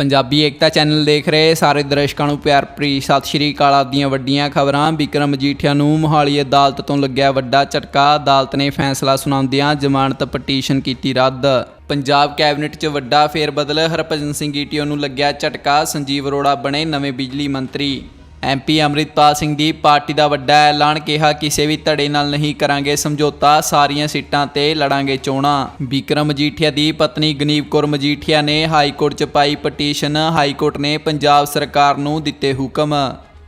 ਪੰਜਾਬੀ ਏਕਤਾ channel ਦੇਖ ਰਹੇ ਸਾਰੇ ਦਰਸ਼ਕਾਂ ਨੂੰ ਪਿਆਰ ਭਰੀ ਸਤਿ ਸ਼੍ਰੀ ਅਕਾਲ ਆਪ ਵੱਡੀਆਂ ਖਬਰਾਂ। ਵਿਕਰਮ ਮਜੀਠੀਆ ਨੂੰ ਮੋਹਾਲੀ ਅਦਾਲਤ ਤੋਂ ਲੱਗਿਆ ਵੱਡਾ ਝਟਕਾ। ਅਦਾਲਤ ਨੇ ਫੈਸਲਾ ਸੁਣਾਉਂਦਿਆਂ ਜ਼ਮਾਨਤ ਪਟੀਸ਼ਨ ਕੀਤੀ ਰੱਦ। ਪੰਜਾਬ ਕੈਬਨਿਟ 'ਚ ਵੱਡਾ ਫੇਰਬਦਲ। ਹਰਭਜਨ ਸਿੰਘ ਈਟੀਓ ਨੂੰ ਲੱਗਿਆ ਝਟਕਾ। ਸੰਜੀਵ ਅਰੋੜਾ ਬਣੇ ਨਵੇਂ ਬਿਜਲੀ ਮੰਤਰੀ। ਐਮਪੀ ਅੰਮ੍ਰਿਤਪਾਲ ਸਿੰਘ ਦੀ ਪਾਰਟੀ ਦਾ ਵੱਡਾ ਐਲਾਨ ਕਿਹਾ, ਕਿਸੇ ਵੀ ਧੜੇ ਨਾਲ ਨਹੀਂ ਕਰਾਂਗੇ ਸਮਝੌਤਾ, ਸਾਰੀਆਂ ਸੀਟਾਂ ਤੇ ਲੜਾਂਗੇ ਚੋਣਾਂ। ਵਿਕਰਮ ਮਜੀਠੀਆ ਦੀ ਪਤਨੀ ਗਨੀਵ ਕੌਰ ਮਜੀਠੀਆ ਨੇ ਹਾਈ ਕੋਰਟ 'ਚ ਪਾਈ ਪਟੀਸ਼ਨ। ਹਾਈ ਕੋਰਟ ਨੇ ਪੰਜਾਬ ਸਰਕਾਰ ਨੂੰ ਦਿੱਤੇ ਹੁਕਮ।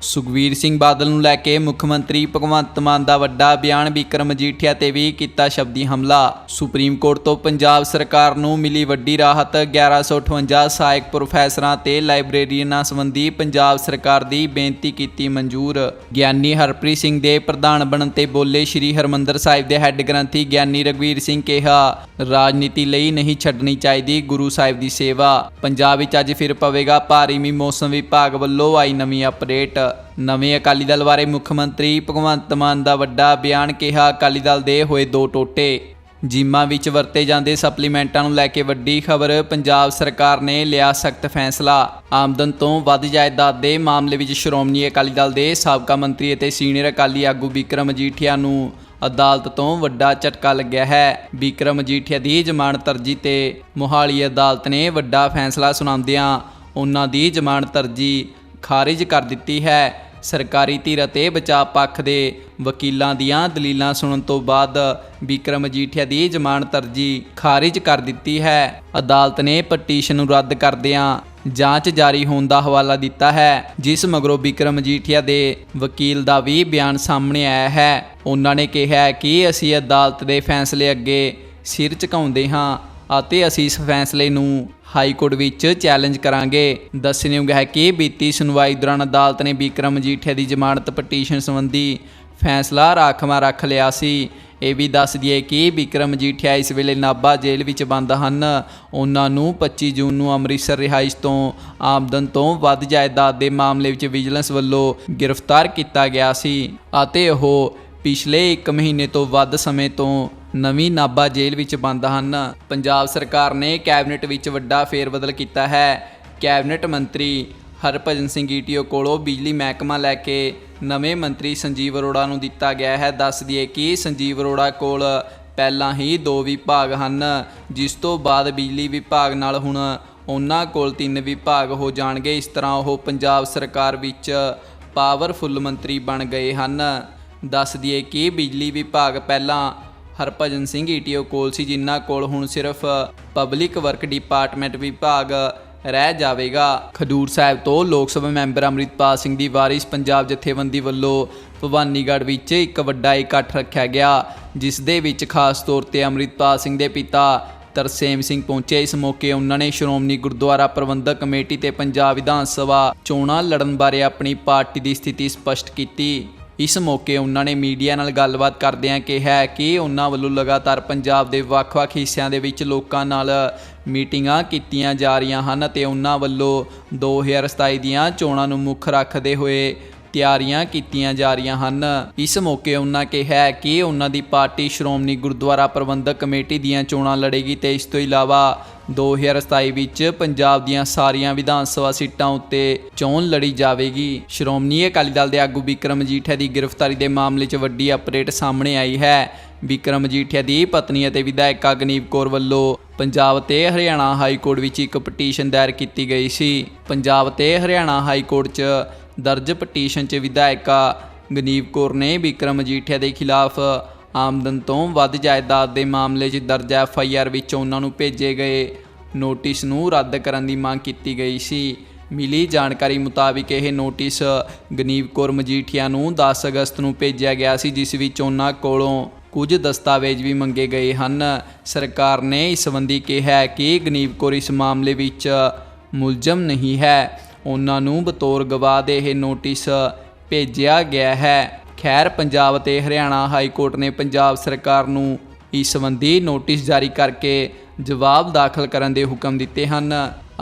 ਸੁਖਵੀਰ ਸਿੰਘ ਬਾਦਲ ਨੂੰ ਲੈ ਕੇ ਮੁੱਖ ਮੰਤਰੀ ਭਗਵੰਤ ਮਾਨ ਦਾ ਵੱਡਾ ਬਿਆਨ ਵਿਕਰਮ ਮਜੀਠੀਆ ਤੇ ਵੀ ਕੀਤਾ ਸ਼ਬਦੀ ਹਮਲਾ। ਸੁਪਰੀਮ ਕੋਰਟ ਤੋਂ ਪੰਜਾਬ ਸਰਕਾਰ ਨੂੰ ਮਿਲੀ ਵੱਡੀ ਰਾਹਤ 1158 ਸਹਾਇਕ ਪ੍ਰੋਫੈਸਰਾਂ ਤੇ ਲਾਇਬ੍ਰੇਰੀਅਨਾਂ ਸੰਬੰਧੀ ਪੰਜਾਬ ਸਰਕਾਰ ਦੀ ਬੇਨਤੀ ਕੀਤੀ ਮਨਜ਼ੂਰ। ਗਿਆਨੀ ਹਰਪ੍ਰੀਤ ਸਿੰਘ ਦੇ ਪ੍ਰਧਾਨ ਬਣਨ ਤੇ ਬੋਲੇ ਸ੍ਰੀ ਹਰਮੰਦਰ ਸਾਹਿਬ ਦੇ ਹੈੱਡ ਗ੍ਰੰਥੀ ਗਿਆਨੀ ਰਗਵੀਰ ਸਿੰਘ ਕਿਹਾ, ਰਾਜਨੀਤੀ ਲਈ ਨਹੀਂ ਛੱਡਣੀ ਚਾਹੀਦੀ ਗੁਰੂ ਸਾਹਿਬ ਦੀ ਸੇਵਾ। ਪੰਜਾਬ ਵਿੱਚ ਅੱਜ ਫਿਰ ਪਵੇਗਾ ਭਾਰੀ ਮੀਂਹ ਮੌਸਮ ਵਿਭਾਗ ਵੱਲੋਂ ਆਈ ਨਵੀਂ ਅਪਡੇਟ। ਨਵੇਂ ਅਕਾਲੀ ਦਲ ਬਾਰੇ ਮੁੱਖ ਮੰਤਰੀ ਭਗਵੰਤ ਮਾਨ ਦਾ ਵੱਡਾ ਬਿਆਨ ਕਿਹਾ, ਅਕਾਲੀ ਦਲ ਦੇ ਹੋਏ ਦੋ ਟੋਟੇ। ਜਿਮਾਂ ਵਿੱਚ ਵਰਤੇ ਜਾਂਦੇ ਸਪਲੀਮੈਂਟਾਂ ਨੂੰ ਲੈ ਕੇ ਵੱਡੀ ਖਬਰ, ਪੰਜਾਬ ਸਰਕਾਰ ਨੇ ਲਿਆ ਸਖਤ ਫੈਸਲਾ। ਆਮਦਨ ਤੋਂ ਵੱਧ ਜਾਇਦਾਦ ਦੇ ਮਾਮਲੇ ਵਿੱਚ ਸ਼੍ਰੋਮਣੀ ਅਕਾਲੀ ਦਲ ਦੇ ਸਾਬਕਾ ਮੰਤਰੀ ਅਤੇ ਸੀਨੀਅਰ ਅਕਾਲੀ ਆਗੂ ਵਿਕਰਮ ਮਜੀਠੀਆ ਨੂੰ ਅਦਾਲਤ ਤੋਂ ਵੱਡਾ ਝਟਕਾ ਲੱਗਿਆ ਹੈ। ਵਿਕਰਮ ਮਜੀਠੀਆ ਦੀ ਜ਼ਮਾਨਤ ਅਰਜੀ ਤੇ ਮੋਹਾਲੀ ਅਦਾਲਤ ਨੇ ਵੱਡਾ ਫੈਸਲਾ ਸੁਣਾਉਂਦਿਆਂ ਉਹਨਾਂ ਦੀ ਜ਼ਮਾਨਤ ਅਰਜੀ ਖਾਰਿਜ ਕਰ ਦਿੱਤੀ ਹੈ। ਸਰਕਾਰੀ ਧਿਰ ਅਤੇ ਬਚਾਅ ਪੱਖ ਦੇ ਵਕੀਲਾਂ ਦੀਆਂ ਦਲੀਲਾਂ ਸੁਣਨ ਤੋਂ ਬਾਅਦ ਵਿਕਰਮ ਮਜੀਠੀਆ ਦੀ ਜ਼ਮਾਨਤ ਅਰਜੀ ਖਾਰਿਜ ਕਰ ਦਿੱਤੀ ਹੈ। ਅਦਾਲਤ ਨੇ ਪਟੀਸ਼ਨ ਨੂੰ ਰੱਦ ਕਰਦਿਆਂ ਜਾਂਚ ਜਾਰੀ ਹੋਣ ਦਾ ਹਵਾਲਾ ਦਿੱਤਾ ਹੈ, ਜਿਸ ਮਗਰੋਂ ਵਿਕਰਮ ਮਜੀਠੀਆ ਦੇ ਵਕੀਲ ਦਾ ਵੀ ਬਿਆਨ ਸਾਹਮਣੇ ਆਇਆ ਹੈ। ਉਹਨਾਂ ਨੇ ਕਿਹਾ ਕਿ ਅਸੀਂ ਅਦਾਲਤ ਦੇ ਫੈਸਲੇ ਅੱਗੇ ਸਿਰ ਝੁਕਾਉਂਦੇ ਹਾਂ ਅਤੇ ਅਸੀਂ ਇਸ ਫੈਸਲੇ ਨੂੰ ਹਾਈ ਕੋਰਟ ਵਿੱਚ ਚੈਲੰਜ ਕਰਾਂਗੇ। ਦੱਸਣਯੋਗ ਹੈ ਕਿ ਬੀਤੀ ਸੁਣਵਾਈ ਦੌਰਾਨ ਅਦਾਲਤ ਨੇ ਵਿਕਰਮ ਮਜੀਠੀਆ ਦੀ ਜ਼ਮਾਨਤ ਪਟੀਸ਼ਨ ਸੰਬੰਧੀ ਫੈਸਲਾ ਰਾਖਵਾਂ ਰੱਖ ਲਿਆ ਸੀ। ਇਹ ਵੀ ਦੱਸ ਦਈਏ ਕਿ ਵਿਕਰਮ ਮਜੀਠੀਆ ਇਸ ਵੇਲੇ ਨਾਭਾ ਜੇਲ੍ਹ ਵਿੱਚ ਬੰਦ ਹਨ। ਉਹਨਾਂ ਨੂੰ 25 ਜੂਨ ਨੂੰ ਅੰਮ੍ਰਿਤਸਰ ਰਿਹਾਇਸ਼ ਤੋਂ ਆਮਦਨ ਤੋਂ ਵੱਧ ਜਾਇਦਾਦ ਦੇ ਮਾਮਲੇ ਵਿੱਚ ਵਿਜੀਲੈਂਸ ਵੱਲੋਂ ਗ੍ਰਿਫਤਾਰ ਕੀਤਾ ਗਿਆ ਸੀ ਅਤੇ ਉਹ ਪਿਛਲੇ 1 ਮਹੀਨੇ ਤੋਂ ਵੱਧ ਸਮੇਂ ਤੋਂ ਨਵੀਂ ਨਾਭਾ ਜੇਲ੍ਹ ਵਿੱਚ ਬੰਦ ਹਨ। ਪੰਜਾਬ ਸਰਕਾਰ ਨੇ ਕੈਬਨਿਟ ਵਿੱਚ ਵੱਡਾ ਫੇਰਬਦਲ ਕੀਤਾ ਹੈ। ਕੈਬਨਿਟ ਮੰਤਰੀ ਹਰਭਜਨ ਸਿੰਘ ਈਟੀਓ ਕੋਲੋਂ ਬਿਜਲੀ ਮਹਿਕਮਾ ਲੈ ਕੇ ਨਵੇਂ ਮੰਤਰੀ ਸੰਜੀਵ ਅਰੋੜਾ ਨੂੰ ਦਿੱਤਾ ਗਿਆ ਹੈ। ਦੱਸ ਦਈਏ ਕਿ ਸੰਜੀਵ ਅਰੋੜਾ ਕੋਲ ਪਹਿਲਾਂ ਹੀ ਦੋ ਵਿਭਾਗ ਹਨ, ਜਿਸ ਤੋਂ ਬਾਅਦ ਬਿਜਲੀ ਵਿਭਾਗ ਨਾਲ ਹੁਣ ਉਹਨਾਂ ਕੋਲ ਤਿੰਨ ਵਿਭਾਗ ਹੋ ਜਾਣਗੇ। ਇਸ ਤਰ੍ਹਾਂ ਉਹ ਪੰਜਾਬ ਸਰਕਾਰ ਵਿੱਚ ਪਾਵਰਫੁੱਲ ਮੰਤਰੀ ਬਣ ਗਏ ਹਨ। ਦੱਸ ਦਈਏ ਕਿ ਬਿਜਲੀ ਵਿਭਾਗ ਪਹਿਲਾਂ ਹਰਭਜਨ ਸਿੰਘ ਈਟੀਓ ਕੋਲ ਸੀ ਜਿਨ੍ਹਾਂ ਕੋਲ ਹੁਣ ਸਿਰਫ ਪਬਲਿਕ ਵਰਕ ਡਿਪਾਰਟਮੈਂਟ ਵਿਭਾਗ ਰਹਿ ਜਾਵੇਗਾ। ਖਡੂਰ ਸਾਹਿਬ ਤੋਂ ਲੋਕ ਸਭਾ ਮੈਂਬਰ ਅੰਮ੍ਰਿਤਪਾਲ ਸਿੰਘ ਦੀ ਵਾਰਿਸ ਪੰਜਾਬ ਜਥੇਬੰਦੀ ਵੱਲੋਂ ਭਵਾਨੀਗੜ੍ਹ ਵਿੱਚ ਇੱਕ ਵੱਡਾ ਇਕੱਠ ਰੱਖਿਆ ਗਿਆ, ਜਿਸ ਦੇ ਵਿੱਚ ਖਾਸ ਤੌਰ ਤੇ ਅੰਮ੍ਰਿਤਪਾਲ ਸਿੰਘ ਦੇ ਪਿਤਾ ਤਰਸੇਮ ਸਿੰਘ ਪਹੁੰਚੇ। ਇਸ ਮੌਕੇ ਉਹਨਾਂ ਨੇ ਸ਼੍ਰੋਮਣੀ ਗੁਰਦੁਆਰਾ ਪ੍ਰਬੰਧਕ ਕਮੇਟੀ ਤੇ ਪੰਜਾਬ ਵਿਧਾਨ ਸਭਾ ਚੋਣਾਂ ਲੜਨ ਬਾਰੇ ਆਪਣੀ ਪਾਰਟੀ ਦੀ ਸਥਿਤੀ ਸਪਸ਼ਟ ਕੀਤੀ। ਇਸ ਮੌਕੇ ਉਹਨਾਂ ਨੇ ਮੀਡੀਆ ਨਾਲ ਗੱਲਬਾਤ ਕਰਦਿਆਂ ਕਿਹਾ ਕਿ ਉਹਨਾਂ ਵੱਲੋਂ ਲਗਾਤਾਰ ਪੰਜਾਬ ਦੇ ਵੱਖ-ਵੱਖ ਹਿੱਸਿਆਂ ਦੇ ਵਿੱਚ ਲੋਕਾਂ ਨਾਲ ਮੀਟਿੰਗਾਂ ਕੀਤੀਆਂ ਜਾ ਰਹੀਆਂ ਹਨ ਅਤੇ ਉਹਨਾਂ ਵੱਲੋਂ 2027 ਦੀਆਂ ਚੋਣਾਂ ਨੂੰ ਮੁੱਖ ਰੱਖਦੇ ਹੋਏ ਤਿਆਰੀਆਂ ਕੀਤੀਆਂ ਜਾ ਰਹੀਆਂ ਹਨ। ਇਸ ਮੌਕੇ ਉਹਨਾਂ ਕਿਹਾ ਕਿ ਉਹਨਾਂ ਦੀ ਪਾਰਟੀ ਸ਼੍ਰੋਮਣੀ ਗੁਰਦੁਆਰਾ ਪ੍ਰਬੰਧਕ ਕਮੇਟੀ ਦੀਆਂ ਚੋਣਾਂ ਲੜੇਗੀ ਤੇ ਇਸ ਤੋਂ ਇਲਾਵਾ 2027 ਵਿੱਚ ਪੰਜਾਬ ਦੀਆਂ ਸਾਰੀਆਂ ਵਿਧਾਨ ਸਭਾ ਸੀਟਾਂ ਉੱਤੇ ਚੋਣ ਲੜੀ ਜਾਵੇਗੀ। ਸ਼੍ਰੋਮਣੀ ਅਕਾਲੀ ਦਲ ਦੇ ਆਗੂ ਵਿਕਰਮ ਮਜੀਠੀਆ ਦੀ ਗ੍ਰਿਫਤਾਰੀ ਦੇ ਮਾਮਲੇ 'ਚ ਵੱਡੀ ਅਪਡੇਟ ਸਾਹਮਣੇ ਆਈ ਹੈ। ਵਿਕਰਮ ਮਜੀਠੀਆ ਦੀ ਪਤਨੀ ਅਤੇ ਵਿਧਾਇਕ ਅਗਨੀਵ ਕੌਰ ਵੱਲੋਂ ਪੰਜਾਬ ਤੇ ਹਰਿਆਣਾ ਹਾਈ ਕੋਰਟ ਵਿੱਚ ਇੱਕ ਪਟੀਸ਼ਨ ਦਾਇਰ ਕੀਤੀ ਗਈ ਸੀ। ਪੰਜਾਬ ਤੇ ਹਰਿਆਣਾ ਹਾਈ ਕੋਰਟ 'ਚ ਦਰਜ ਪਟੀਸ਼ਨ 'ਚ ਵਿਧਾਇਕਾ ਗਨੀਵ ਕੌਰ ਨੇ ਵਿਕਰਮ ਮਜੀਠੀਆ ਦੇ ਖਿਲਾਫ ਆਮਦਨ ਤੋਂ ਵੱਧ ਜਾਇਦਾਦ ਦੇ ਮਾਮਲੇ 'ਚ ਦਰਜ ਐਫ ਆਈ ਆਰ ਵਿੱਚ ਉਹਨਾਂ ਨੂੰ ਭੇਜੇ ਗਏ ਨੋਟਿਸ ਨੂੰ ਰੱਦ ਕਰਨ ਦੀ ਮੰਗ ਕੀਤੀ ਗਈ ਸੀ। ਮਿਲੀ ਜਾਣਕਾਰੀ ਮੁਤਾਬਿਕ ਇਹ ਨੋਟਿਸ ਗਨੀਵ ਕੌਰ ਮਜੀਠੀਆ ਨੂੰ 10 ਅਗਸਤ ਨੂੰ ਭੇਜਿਆ ਗਿਆ ਸੀ, ਜਿਸ ਵਿੱਚ ਉਹਨਾਂ ਕੋਲੋਂ ਕੁਝ ਦਸਤਾਵੇਜ਼ ਵੀ ਮੰਗੇ ਗਏ ਹਨ। ਸਰਕਾਰ ਨੇ ਇਸ ਸੰਬੰਧੀ ਕਿਹਾ ਕਿ ਗਨੀਵ ਕੌਰ ਇਸ ਮਾਮਲੇ ਵਿੱਚ ਮੁਲਜ਼ਮ ਨਹੀਂ ਹੈ। ਉਹਨਾਂ ਨੂੰ ਬਤੌਰ ਗਵਾਹ ਦੇ ਇਹ ਨੋਟਿਸ ਭੇਜਿਆ ਗਿਆ ਹੈ। ਖੈਰ, ਪੰਜਾਬ ਅਤੇ ਹਰਿਆਣਾ ਹਾਈ ਕੋਰਟ ਨੇ ਪੰਜਾਬ ਸਰਕਾਰ ਨੂੰ ਇਸ ਸੰਬੰਧੀ ਨੋਟਿਸ ਜਾਰੀ ਕਰਕੇ ਜਵਾਬ ਦਾਖਲ ਕਰਨ ਦੇ ਹੁਕਮ ਦਿੱਤੇ ਹਨ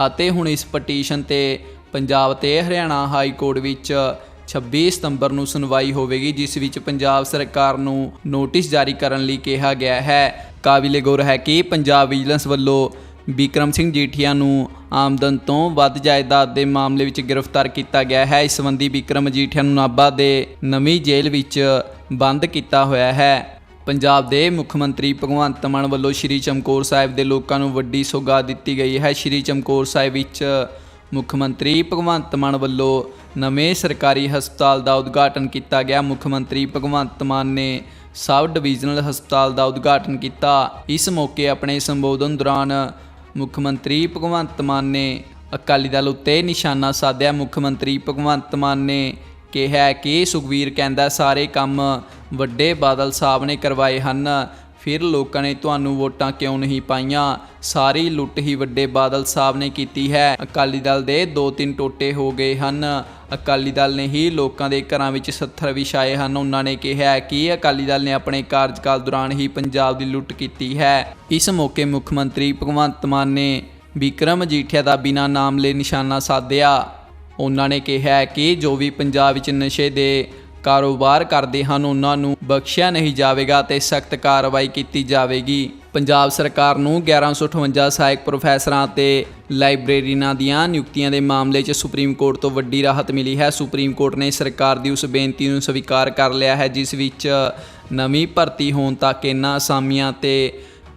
ਅਤੇ ਹੁਣ ਇਸ ਪਟੀਸ਼ਨ ਤੇ ਪੰਜਾਬ ਤੇ ਹਰਿਆਣਾ ਹਾਈ ਕੋਰਟ ਵਿੱਚ 26 ਸਤੰਬਰ ਨੂੰ ਸੁਣਵਾਈ ਹੋਵੇਗੀ, ਜਿਸ ਵਿੱਚ ਪੰਜਾਬ ਸਰਕਾਰ ਨੂੰ ਨੋਟਿਸ ਜਾਰੀ ਕਰਨ ਲਈ ਕਿਹਾ ਗਿਆ ਹੈ। ਕਾਬਿਲੇ ਗੌਰ ਹੈ ਕਿ ਪੰਜਾਬ ਵਿਜੀਲੈਂਸ ਵੱਲੋਂ ਵਿਕਰਮ ਸਿੰਘ ਜੀਠੀਆ ਨੂੰ ਆਮਦਨ ਤੋਂ ਵੱਧ ਜਾਇਦਾਦ ਦੇ ਮਾਮਲੇ ਵਿੱਚ ਗ੍ਰਿਫਤਾਰ ਕੀਤਾ ਗਿਆ ਹੈ। ਇਸ ਸੰਬੰਧੀ ਵਿਕਰਮ ਜੀਠੀਆ ਨੂੰ ਨਾਭਾ ਦੇ ਨਵੀਂ ਜੇਲ੍ਹ ਵਿੱਚ ਬੰਦ ਕੀਤਾ ਹੋਇਆ ਹੈ। ਪੰਜਾਬ ਦੇ ਮੁੱਖ ਮੰਤਰੀ ਭਗਵੰਤ ਮਾਨ ਵੱਲੋਂ ਸ਼੍ਰੀ ਚਮਕੌਰ ਸਾਹਿਬ ਦੇ ਲੋਕਾਂ ਨੂੰ ਵੱਡੀ ਸੌਗਾਤ ਦਿੱਤੀ ਗਈ ਹੈ। ਸ਼੍ਰੀ ਚਮਕੌਰ ਸਾਹਿਬ ਵਿੱਚ ਮੁੱਖ ਮੰਤਰੀ ਭਗਵੰਤ ਮਾਨ ਵੱਲੋਂ ਨਵੇਂ ਸਰਕਾਰੀ ਹਸਪਤਾਲ ਦਾ ਉਦਘਾਟਨ ਕੀਤਾ ਗਿਆ। ਮੁੱਖ ਮੰਤਰੀ ਭਗਵੰਤ ਮਾਨ ਨੇ ਸਬ ਡਿਵੀਜ਼ਨਲ ਹਸਪਤਾਲ ਦਾ ਉਦਘਾਟਨ ਕੀਤਾ। ਇਸ ਮੌਕੇ ਆਪਣੇ ਸੰਬੋਧਨ ਦੌਰਾਨ ਮੁੱਖ ਮੰਤਰੀ ਭਗਵੰਤ ਮਾਨ ਨੇ ਅਕਾਲੀ ਦਲ ਉੱਤੇ ਨਿਸ਼ਾਨਾ ਸਾਧਿਆ। ਮੁੱਖ ਮੰਤਰੀ ਭਗਵੰਤ ਮਾਨ ਨੇ ਕਿਹਾ ਕਿ ਸੁਖਵੀਰ ਕਹਿੰਦਾ ਸਾਰੇ ਕੰਮ ਵੱਡੇ ਬਾਦਲ ਸਾਹਿਬ ਨੇ ਕਰਵਾਏ ਹਨ। ਫਿਰ ਲੋਕਾਂ ਨੇ ਤੁਹਾਨੂੰ ਵੋਟਾਂ ਕਿਉਂ ਨਹੀਂ ਪਾਈਆਂ? ਸਾਰੀ ਲੁੱਟ ਹੀ ਵੱਡੇ ਬਾਦਲ ਸਾਹਿਬ ਨੇ ਕੀਤੀ ਹੈ। ਅਕਾਲੀ ਦਲ ਦੇ ਦੋ ਤਿੰਨ ਟੋਟੇ ਹੋ ਗਏ ਹਨ। ਅਕਾਲੀ ਦਲ ਨੇ ਹੀ ਲੋਕਾਂ ਦੇ ਘਰਾਂ ਵਿੱਚ 70 ਵਿਛਾਏ ਹਨ। ਉਹਨਾਂ ਨੇ ਕਿਹਾ ਕਿ ਅਕਾਲੀ ਦਲ ਨੇ ਆਪਣੇ ਕਾਰਜਕਾਲ ਦੌਰਾਨ ਹੀ ਪੰਜਾਬ ਦੀ ਲੁੱਟ ਕੀਤੀ ਹੈ। ਇਸ ਮੌਕੇ ਮੁੱਖ ਮੰਤਰੀ ਭਗਵੰਤ ਮਾਨ ਨੇ ਵਿਕਰਮ ਜੀਠਿਆ ਦਾ ਬਿਨਾਂ ਨਾਮ ਲੈ ਨਿਸ਼ਾਨਾ ਸਾਧਿਆ। ਉਹਨਾਂ ਨੇ ਕਿਹਾ ਕਿ ਜੋ ਵੀ ਪੰਜਾਬ ਵਿੱਚ ਨਸ਼ੇ ਦੇ ਕਾਰੋਬਾਰ ਕਰਦੇ ਹਨ, ਉਹਨਾਂ ਨੂੰ ਬਖਸ਼ਿਆ ਨਹੀਂ ਜਾਵੇਗਾ ਤੇ ਸਖਤ ਕਾਰਵਾਈ ਕੀਤੀ ਜਾਵੇਗੀ। ਪੰਜਾਬ ਸਰਕਾਰ ਨੂੰ 1158 ਸਹਾਇਕ ਪ੍ਰੋਫੈਸਰਾਂ ਤੇ ਲਾਇਬ੍ਰੇਰੀਨਾਂ ਦੀਆਂ ਨਿਯੁਕਤੀਆਂ ਦੇ ਮਾਮਲੇ 'ਚ ਸੁਪਰੀਮ ਕੋਰਟ ਤੋਂ ਵੱਡੀ ਰਾਹਤ ਮਿਲੀ ਹੈ। ਸੁਪਰੀਮ ਕੋਰਟ ਨੇ ਸਰਕਾਰ ਦੀ ਉਸ ਬੇਨਤੀ ਨੂੰ ਸਵੀਕਾਰ ਕਰ ਲਿਆ ਹੈ, ਜਿਸ ਵਿੱਚ ਨਵੀਂ ਭਰਤੀ ਹੋਣ ਤੱਕ ਇਹਨਾਂ ਅਸਾਮੀਆਂ ਤੇ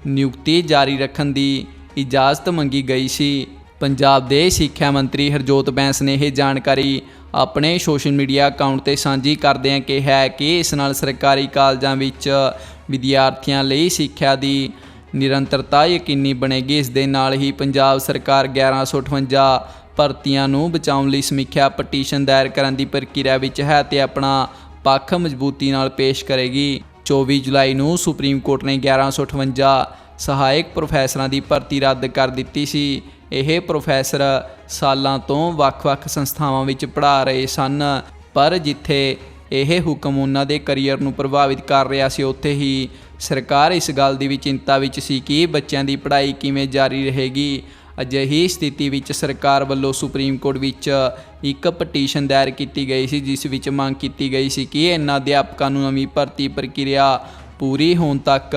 ਨਿਯੁਕਤੀ ਜਾਰੀ ਰੱਖਣ ਦੀ ਇਜਾਜ਼ਤ ਮੰਗੀ ਗਈ ਸੀ। ਪੰਜਾਬ ਦੇ ਸਿੱਖਿਆ ਮੰਤਰੀ ਹਰਜੋਤ ਬੈਂਸ ਨੇ ਇਹ ਜਾਣਕਾਰੀ ਆਪਣੇ ਸੋਸ਼ਲ ਮੀਡੀਆ ਅਕਾਊਂਟ ਤੇ ਸਾਂਝੀ ਕਰਦਿਆਂ ਕਿਹਾ ਕਿ ਇਸ ਨਾਲ ਸਰਕਾਰੀ ਕਾਲਜਾਂ ਵਿੱਚ ਵਿਦਿਆਰਥੀਆਂ ਲਈ ਸਿੱਖਿਆ ਦੀ ਨਿਰੰਤਰਤਾ ਯਕੀਨੀ ਬਣੇਗੀ। ਇਸ ਦੇ ਨਾਲ ਹੀ ਪੰਜਾਬ ਸਰਕਾਰ 1158 ਭਰਤੀਆਂ ਨੂੰ ਬਚਾਉਣ ਲਈ ਸਮੀਖਿਆ ਪਟੀਸ਼ਨ ਦਾਇਰ ਕਰਨ ਦੀ ਪ੍ਰਕਿਰਿਆ ਵਿੱਚ ਹੈ ਤੇ ਆਪਣਾ ਪੱਖ ਮਜ਼ਬੂਤੀ ਨਾਲ ਪੇਸ਼ ਕਰੇਗੀ। 24 ਜੁਲਾਈ ਨੂੰ ਸੁਪਰੀਮ ਕੋਰਟ ਨੇ 1158 ਸਹਾਇਕ ਪ੍ਰੋਫੈਸਰਾਂ ਦੀ ਭਰਤੀ ਰੱਦ ਕਰ ਦਿੱਤੀ ਸੀ। ਇਹ ਪ੍ਰੋਫੈਸਰ ਸਾਲਾਂ ਤੋਂ ਵੱਖ-ਵੱਖ ਸੰਸਥਾਵਾਂ ਵਿੱਚ ਪੜ੍ਹਾ ਰਹੇ ਸਨ, ਪਰ ਜਿੱਥੇ ਇਹ ਹੁਕਮ ਉਹਨਾਂ ਦੇ ਕੈਰੀਅਰ ਨੂੰ ਪ੍ਰਭਾਵਿਤ ਕਰ ਰਿਹਾ ਸੀ, ਉੱਥੇ ਹੀ ਸਰਕਾਰ ਇਸ ਗੱਲ ਦੀ ਵੀ ਚਿੰਤਾ ਵਿੱਚ ਸੀ ਕਿ ਬੱਚਿਆਂ ਦੀ ਪੜ੍ਹਾਈ ਕਿਵੇਂ ਜਾਰੀ ਰਹੇਗੀ। ਅਜਿਹੀ ਸਥਿਤੀ ਵਿੱਚ ਸਰਕਾਰ ਵੱਲੋਂ ਸੁਪਰੀਮ ਕੋਰਟ ਵਿੱਚ ਇੱਕ ਪਟੀਸ਼ਨ ਦਾਇਰ ਕੀਤੀ ਗਈ ਸੀ, ਜਿਸ ਵਿੱਚ ਮੰਗ ਕੀਤੀ ਗਈ ਸੀ ਕਿ ਇਹਨਾਂ ਅਧਿਆਪਕਾਂ ਨੂੰ ਨਵੀਂ ਭਰਤੀ ਪ੍ਰਕਿਰਿਆ ਪੂਰੀ ਹੋਣ ਤੱਕ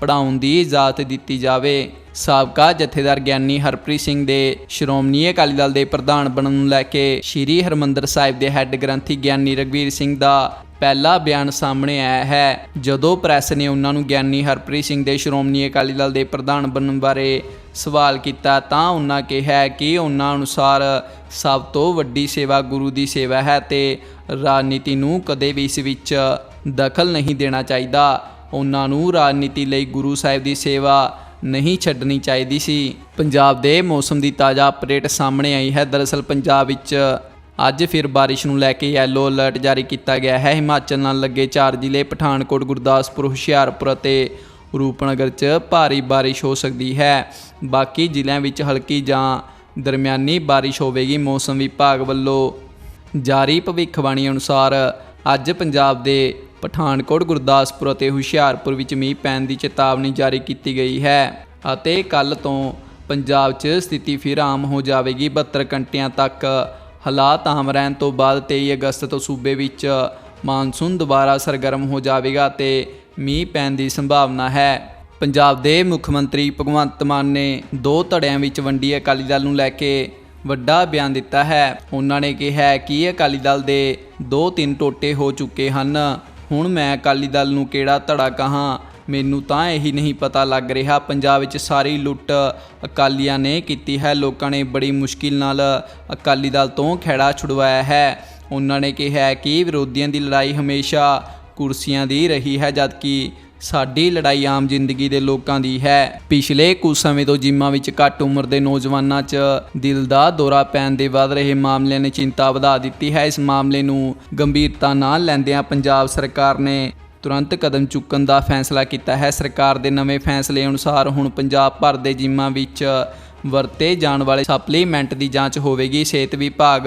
ਪੜਾਉਣ ਦੀ ਇਜਾਜ਼ਤ ਦਿੱਤੀ ਜਾਵੇ। ਸਾਬਕਾ ਜਥੇਦਾਰ ਗਿਆਨੀ ਹਰਪ੍ਰੀਤ ਸਿੰਘ ਦੇ ਸ਼੍ਰੋਮਣੀ ਅਕਾਲੀ ਦਲ ਦੇ ਪ੍ਰਧਾਨ ਬਣਨ ਨੂੰ ਲੈ ਕੇ ਸ਼੍ਰੀ ਹਰਮੰਦਰ ਸਾਹਿਬ ਦੇ ਹੈੱਡ ਗ੍ਰੰਥੀ ਗਿਆਨੀ ਰਗਵੀਰ ਸਿੰਘ ਦਾ ਪਹਿਲਾ ਬਿਆਨ ਸਾਹਮਣੇ ਆਇਆ ਹੈ। ਜਦੋਂ ਪ੍ਰੈਸ ਨੇ ਉਹਨਾਂ ਨੂੰ ਗਿਆਨੀ ਹਰਪ੍ਰੀਤ ਸਿੰਘ ਦੇ ਸ਼੍ਰੋਮਣੀ ਅਕਾਲੀ ਦਲ ਦੇ ਪ੍ਰਧਾਨ ਬਣਨ ਬਾਰੇ ਸਵਾਲ ਕੀਤਾ ਤਾਂ ਉਹਨਾਂ ਕਿਹਾ ਕਿ ਉਹਨਾਂ ਅਨੁਸਾਰ ਸਭ ਤੋਂ ਵੱਡੀ ਸੇਵਾ ਗੁਰੂ ਦੀ ਸੇਵਾ ਹੈ ਤੇ ਰਾਜਨੀਤੀ ਨੂੰ ਕਦੇ ਵੀ ਇਸ ਵਿੱਚ ਦਖਲ ਨਹੀਂ ਦੇਣਾ ਚਾਹੀਦਾ। ਉਹਨਾਂ ਨੂੰ ਰਾਜਨੀਤੀ ਲਈ ਗੁਰੂ ਸਾਹਿਬ ਦੀ ਸੇਵਾ ਨਹੀਂ ਛੱਡਣੀ ਚਾਹੀਦੀ ਸੀ। ਪੰਜਾਬ ਦੇ ਮੌਸਮ ਦੀ ਤਾਜ਼ਾ ਅਪਡੇਟ ਸਾਹਮਣੇ ਆਈ ਹੈ। ਦਰਅਸਲ ਪੰਜਾਬ ਵਿੱਚ ਅੱਜ ਫਿਰ ਬਾਰਿਸ਼ ਨੂੰ ਲੈ ਕੇ ਯੈਲੋ ਅਲਰਟ ਜਾਰੀ ਕੀਤਾ ਗਿਆ ਹੈ। ਹਿਮਾਚਲ ਨਾਲ ਲੱਗੇ ਚਾਰ ਜ਼ਿਲ੍ਹੇ ਪਠਾਨਕੋਟ, ਗੁਰਦਾਸਪੁਰ, ਹੁਸ਼ਿਆਰਪੁਰ ਅਤੇ ਰੂਪਨਗਰ 'ਚ ਭਾਰੀ ਬਾਰਿਸ਼ ਹੋ ਸਕਦੀ ਹੈ। ਬਾਕੀ ਜ਼ਿਲ੍ਹਿਆਂ ਵਿੱਚ ਹਲਕੀ ਜਾਂ ਦਰਮਿਆਨੀ ਬਾਰਿਸ਼ ਹੋਵੇਗੀ। ਮੌਸਮ ਵਿਭਾਗ ਵੱਲੋਂ ਜਾਰੀ ਭਵਿੱਖਬਾਣੀ ਅਨੁਸਾਰ ਅੱਜ ਪੰਜਾਬ ਦੇ ਪਠਾਨਕੋਟ, ਗੁਰਦਾਸਪੁਰ ਅਤੇ ਹੁਸ਼ਿਆਰਪੁਰ ਵਿੱਚ ਮੀਂਹ ਪੈਣ ਦੀ ਚੇਤਾਵਨੀ ਜਾਰੀ ਕੀਤੀ ਗਈ ਹੈ ਅਤੇ ਕੱਲ ਤੋਂ ਪੰਜਾਬ 'ਚ ਸਥਿਤੀ ਫਿਰ ਆਮ ਹੋ ਜਾਵੇਗੀ। 72 ਘੰਟਿਆਂ ਤੱਕ ਹਾਲਾਤ ਆਮ ਰਹਿਣ ਤੋਂ ਬਾਅਦ 23 ਅਗਸਤ ਤੋਂ ਸੂਬੇ ਵਿੱਚ ਮਾਨਸੂਨ ਦੁਬਾਰਾ ਸਰਗਰਮ ਹੋ ਜਾਵੇਗਾ ਤੇ ਮੀਂਹ ਪੈਣ ਦੀ ਸੰਭਾਵਨਾ ਹੈ। ਪੰਜਾਬ ਦੇ ਮੁੱਖ ਮੰਤਰੀ ਭਗਵੰਤ ਮਾਨ ਨੇ ਦੋ ਧੜਿਆਂ ਵਿੱਚ ਵੰਡੀ ਅਕਾਲੀ ਦਲ ਨੂੰ ਲੈ ਕੇ ਵੱਡਾ ਬਿਆਨ ਦਿੱਤਾ ਹੈ। ਉਹਨਾਂ ਨੇ ਕਿਹਾ ਕਿ ਅਕਾਲੀ ਦਲ ਦੇ ਦੋ ਤਿੰਨ ਟੋਟੇ ਹੋ ਚੁੱਕੇ ਹਨ। ਹੁਣ ਮੈਂ ਅਕਾਲੀ ਦਲ ਨੂੰ ਕਿਹੜਾ ਧੜਾ ਕਹਾਂ? ਮੈਨੂੰ ਤਾਂ ਇਹੀ ਨਹੀਂ ਪਤਾ ਲੱਗ ਰਿਹਾ। ਪੰਜਾਬ ਵਿੱਚ ਸਾਰੀ ਲੁੱਟ ਅਕਾਲੀਆਂ ਨੇ ਕੀਤੀ ਹੈ। ਲੋਕਾਂ ਨੇ ਬੜੀ ਮੁਸ਼ਕਿਲ ਨਾਲ ਅਕਾਲੀ ਦਲ ਤੋਂ ਖਹਿੜਾ ਛੁਡਵਾਇਆ ਹੈ। ਉਹਨਾਂ ਨੇ ਕਿਹਾ ਕਿ ਵਿਰੋਧੀਆਂ ਦੀ ਲੜਾਈ ਹਮੇਸ਼ਾ ਕੁਰਸੀਆਂ ਦੀ ਰਹੀ ਹੈ, ਜਦਕਿ ਸਾਡੀ ਲੜਾਈ ਆਮ ਜ਼ਿੰਦਗੀ ਦੇ ਲੋਕਾਂ ਦੀ ਹੈ। ਪਿਛਲੇ ਕੁਝ ਸਮੇਂ ਤੋਂ ਜਿੰਮਾਂ ਵਿੱਚ ਘੱਟ ਉਮਰ ਦੇ ਨੌਜਵਾਨਾਂ 'ਚ ਦਿਲ ਦਾ ਦੌਰਾ ਪੈਣ ਦੇ ਵੱਧ ਰਹੇ ਮਾਮਲਿਆਂ ਨੇ ਚਿੰਤਾ ਵਧਾ ਦਿੱਤੀ ਹੈ। ਇਸ ਮਾਮਲੇ ਨੂੰ ਗੰਭੀਰਤਾ ਨਾਲ ਲੈਂਦਿਆਂ ਪੰਜਾਬ ਸਰਕਾਰ ਨੇ ਤੁਰੰਤ ਕਦਮ ਚੁੱਕਣ ਦਾ ਫੈਸਲਾ ਕੀਤਾ ਹੈ। ਸਰਕਾਰ ਦੇ ਨਵੇਂ ਫੈਸਲੇ ਅਨੁਸਾਰ ਹੁਣ ਪੰਜਾਬ ਭਰ ਦੇ ਜਿੰਮਾਂ ਵਿੱਚ ਵਰਤੇ ਜਾਣ ਵਾਲੇ ਸਪਲੀਮੈਂਟ ਦੀ ਜਾਂਚ ਹੋਵੇਗੀ। ਸਿਹਤ ਵਿਭਾਗ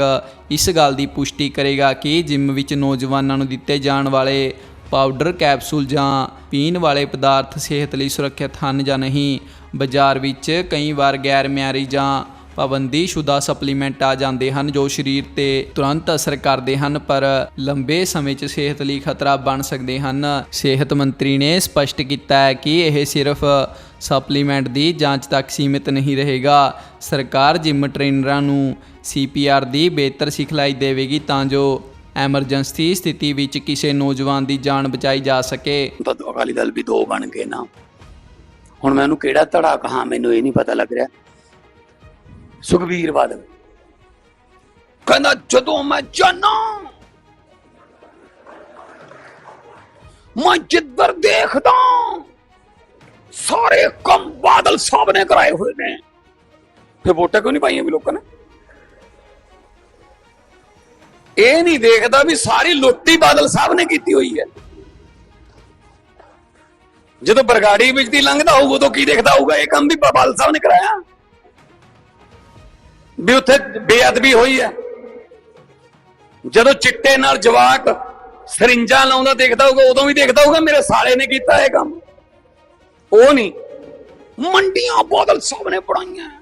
ਇਸ ਗੱਲ ਦੀ ਪੁਸ਼ਟੀ ਕਰੇਗਾ ਕਿ ਜਿਮ ਵਿੱਚ ਨੌਜਵਾਨਾਂ ਨੂੰ ਦਿੱਤੇ ਜਾਣ ਵਾਲੇ ਪਾਊਡਰ ਕੈਪਸੂਲ ਜਾਂ ਪੀਣ ਵਾਲੇ ਪਦਾਰਥ ਸਿਹਤ ਲਈ ਸੁਰੱਖਿਅਤ ਹਨ ਜਾਂ ਨਹੀਂ। ਬਾਜ਼ਾਰ ਵਿੱਚ ਕਈ ਵਾਰ ਗੈਰ ਮਿਆਰੀ ਜਾਂ ਪਾਬੰਦੀਸ਼ੁਦਾ ਸਪਲੀਮੈਂਟ ਆ ਜਾਂਦੇ ਹਨ ਜੋ ਸਰੀਰ ਤੇ ਤੁਰੰਤ ਅਸਰ ਕਰਦੇ ਹਨ, ਪਰ ਲੰਬੇ ਸਮੇਂ 'ਚ ਸਿਹਤ ਲਈ ਖਤਰਾ ਬਣ ਸਕਦੇ ਹਨ। ਸਿਹਤ ਮੰਤਰੀ ਨੇ ਸਪਸ਼ਟ ਕੀਤਾ ਹੈ ਕਿ ਇਹ ਸਿਰਫ ਸਪਲੀਮੈਂਟ ਦੀ ਜਾਂਚ ਤੱਕ ਸੀਮਿਤ ਨਹੀਂ ਰਹੇਗਾ। ਸਰਕਾਰ ਜਿਮ ਟ੍ਰੇਨਰਾਂ ਨੂੰ ਸੀਪੀਆਰ ਦੀ ਬਿਹਤਰ ਸਿਖਲਾਈ ਦੇਵੇਗੀ ਤਾਂ ਜੋ ਐਮਰਜੈਂਸੀ ਸਥਿਤੀ ਵਿੱਚ ਕਿਸੇ ਨੌਜਵਾਨ ਦੀ ਜਾਨ ਬਚਾਈ ਜਾ ਸਕੇ। ਤਾਂ ਅਕਾਲੀ ਦਲ ਵੀ ਦੋ ਬਣ ਗਏ ਨਾ। ਹੁਣ ਮੈਂ ਉਹਨੂੰ ਕਿਹੜਾ ਧੜਾ ਕਹਾ, ਮੈਨੂੰ ਇਹ ਨਹੀਂ ਪਤਾ ਲੱਗ ਰਿਹਾ। ਸੁਖਬੀਰ ਬਾਦਲ। ਕਹਿੰਦਾ, ਜਦੋਂ ਮੈਂ ਜਾਨਾ, ਮੈਂ ਜਿੱਧਰ ਦੇਖਦਾ, ਸਾਰੇ ਕੰਮ ਬਾਦਲ ਸਾਹਿਬ ਨੇ ਕਰਾਏ ਹੋਏ ਨੇ। ਫਿਰ ਵੋਟਾਂ ਕਿਉਂ ਨਹੀਂ ਪਾਈਆਂ ਵੀ ਲੋਕਾਂ ਨੇ? ਇਹ ਨਹੀਂ ਦੇਖਦਾ ਵੀ ਸਾਰੀ ਲੁੱਟੀ ਬਾਦਲ ਸਾਹਿਬ ਨੇ ਕੀਤੀ ਹੋਈ ਹੈ। ਜਦੋਂ ਬਰਗਾੜੀ ਵਿੱਚ ਦੀ ਲੰਘਦਾ ਹੋਊਗਾ ਉਦੋਂ ਕੀ ਦੇਖਦਾ ਹੋਊਗਾ? ਇਹ ਕੰਮ ਵੀ ਬਾਦਲ ਸਾਹਿਬ ਨੇ ਕਰਾਇਆ। ਵੀ ਉੱਥੇ ਬੇਅਦਬੀ ਹੋਈ ਹੈ। ਜਦੋਂ ਚਿੱਟੇ ਨਾਲ ਜਵਾਕ ਸਰਿੰਜਾਂ ਲਾਉਂਦਾ ਦੇਖਦਾ ਹੋਊਗਾ, ਉਦੋਂ ਵੀ ਦੇਖਦਾ ਹੋਊਗਾ, ਮੇਰੇ ਸਾਲੇ ਨੇ ਕੀਤਾ ਇਹ ਕੰਮ। ਉਹ ਨਹੀਂ, ਮੰਡੀਆਂ ਬਾਦਲ ਸਾਹਿਬ ਨੇ ਪੜਾਈਆਂ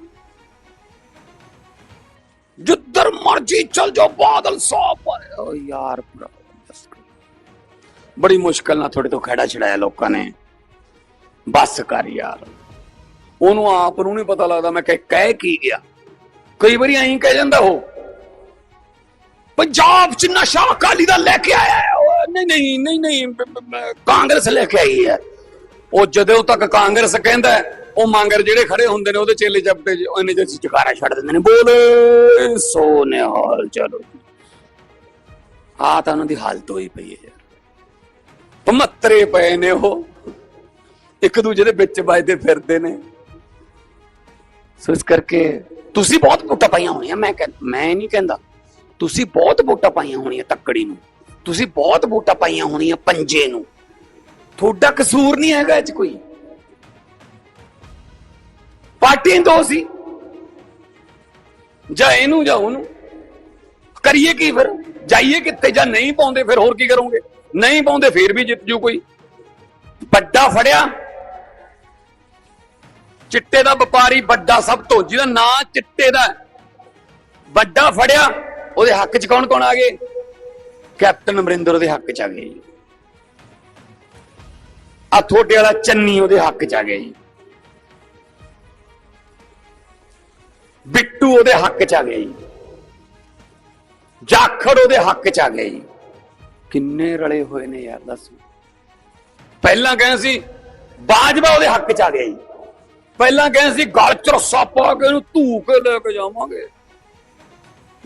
ਜਿੱਧਰ ਚਲ ਜਾਓ ਬਾਦਲ ਸਾਹਿਬ ਓ ਯਾਰ ਬੜੀ ਮੁਸ਼ਕਲ ਨਾਲ ਤੁਹਾਡੇ ਤੋਂ ਖੜਾ ਛੜਾਇਆ ਲੋਕਾਂ ਨੇ। ਬਸ ਕਰ ਯਾਰ। ਉਹਨੂੰ ਆਪ ਨੂੰ ਨਹੀਂ ਪਤਾ ਲੱਗਦਾ ਮੈਂ ਕਹਿ ਕਹਿ ਕੀ ਗਿਆ। ਕਈ ਵਾਰੀ ਐਂ ਕਹਿ ਜਾਂਦਾ ਉਹ। ਪੰਜਾਬ ਚ ਨਸ਼ਾ ਅਕਾਲੀ ਦਾ ਲੈ ਕੇ ਆਇਆ ਨਹੀਂ ਨਹੀਂ ਨਹੀਂ ਨਹੀਂ ਕਾਂਗਰਸ ਲੈ ਕੇ ਆਈ ਹੈ। ਉਹ ਜਦੋਂ ਤੱਕ ਕਾਂਗਰਸ ਕਹਿੰਦਾ ਉਹ ਮੰਗਰ ਜਿਹੜੇ ਖੜੇ ਹੁੰਦੇ ਨੇ ਉਹਦੇ ਚੇਲੇ ਚਪਟੇ ਚ ਉਹਨੇ ਜਿਹਾ ਚਕਾਰਾ ਛੱਡ ਦਿੰਦੇ ਨੇ, ਬੋਲੇ ਸੋ ਨਿਹਾਲ ਚਲੋ। ਆ ਤਾਂ ਉਹਨਾਂ ਦੀ ਹਾਲਤ ਹੋਈ ਪਈ ਹੈ ਯਾਰ। ਪਮੱਤਰੇ ਪਏ ਨੇ ਉਹ। ਇੱਕ ਦੂਜੇ ਦੇ ਵਿੱਚ ਵੱਜਦੇ ਫਿਰਦੇ ਨੇ। ਸੋ ਇਸ ਕਰਕੇ ਤੁਸੀਂ ਬਹੁਤ ਵੋਟਾਂ ਪਾਈਆਂ ਹੋਣੀਆਂ, ਮੈਂ ਕਹਿ- ਮੈਂ ਨਹੀਂ ਕਹਿੰਦਾ। ਤੁਸੀਂ ਬਹੁਤ ਵੋਟਾਂ ਪਾਈਆਂ ਹੋਣੀਆਂ ਤੱਕੜੀ ਨੂੰ। ਤੁਸੀਂ ਬਹੁਤ ਵੋਟਾਂ ਪਾਈਆਂ ਹੋਣੀਆਂ ਪੰਜੇ ਨੂੰ। ਤੁਹਾਡਾ ਕਸੂਰ ਨਹੀਂ ਹੈਗਾ ਇਹ ਚ ਕੋਈ। ਪਾਰਟੀ ਦੋ ਸੀ। ਜਾਂ ਇਹਨੂੰ ਜਾਂ ਉਹਨੂੰ। ਕਰੀਏ ਕੀ ਫਿਰ? ਜਾਈਏ ਕਿੱਥੇ ਜਾਂ ਨਹੀਂ ਪਾਉਂਦੇ ਫਿਰ ਹੋਰ ਕੀ ਕਰੋਗੇ? ਨਹੀਂ ਪਾਉਂਦੇ ਫਿਰ ਵੀ ਜਿੱਤ ਜੂ ਕੋਈ। ਵੱਡਾ ਫੜਿਆ। ਚਿੱਟੇ ਦਾ ਵਪਾਰੀ ਵੱਡਾ ਸਭ ਤੋਂ, ਜਿਹਦਾ ਨਾਂ ਚਿੱਟੇ ਦਾ ਵੱਡਾ ਫੜਿਆ, ਉਹਦੇ ਹੱਕ 'ਚ ਕੌਣ ਕੌਣ ਆ ਗਏ? ਕੈਪਟਨ ਅਮਰਿੰਦਰ ਉਹਦੇ ਹੱਕ 'ਚ ਆ ਗਏ ਜੀ। ਆ ਥੋੜੇ ਵਾਲਾ ਚੰਨੀ ਉਹਦੇ ਹੱਕ 'ਚ ਆ ਗਿਆ ਜੀ। ਬਿੱਟੂ ਉਹਦੇ ਹੱਕ 'ਚ ਆ ਗਿਆ ਜੀ। ਜਾਖੜ ਉਹਦੇ ਹੱਕ 'ਚ ਆ ਗਿਆ ਜੀ। ਕਿੰਨੇ ਰਲੇ ਹੋਏ ਨੇ ਯਾਰ, ਦੱਸ। ਪਹਿਲਾਂ ਕਹਿੰਦੇ ਸੀ, ਬਾਜਵਾ ਉਹਦੇ ਹੱਕ 'ਚ ਆ ਗਿਆ ਜੀ। ਪਹਿਲਾਂ ਕਹਿੰਦੇ ਸੀ, ਗਲ 'ਚ ਪਾ ਕੇ ਇਹਨੂੰ ਧੂ ਕੇ ਲੈ ਕੇ ਜਾਵਾਂਗੇ।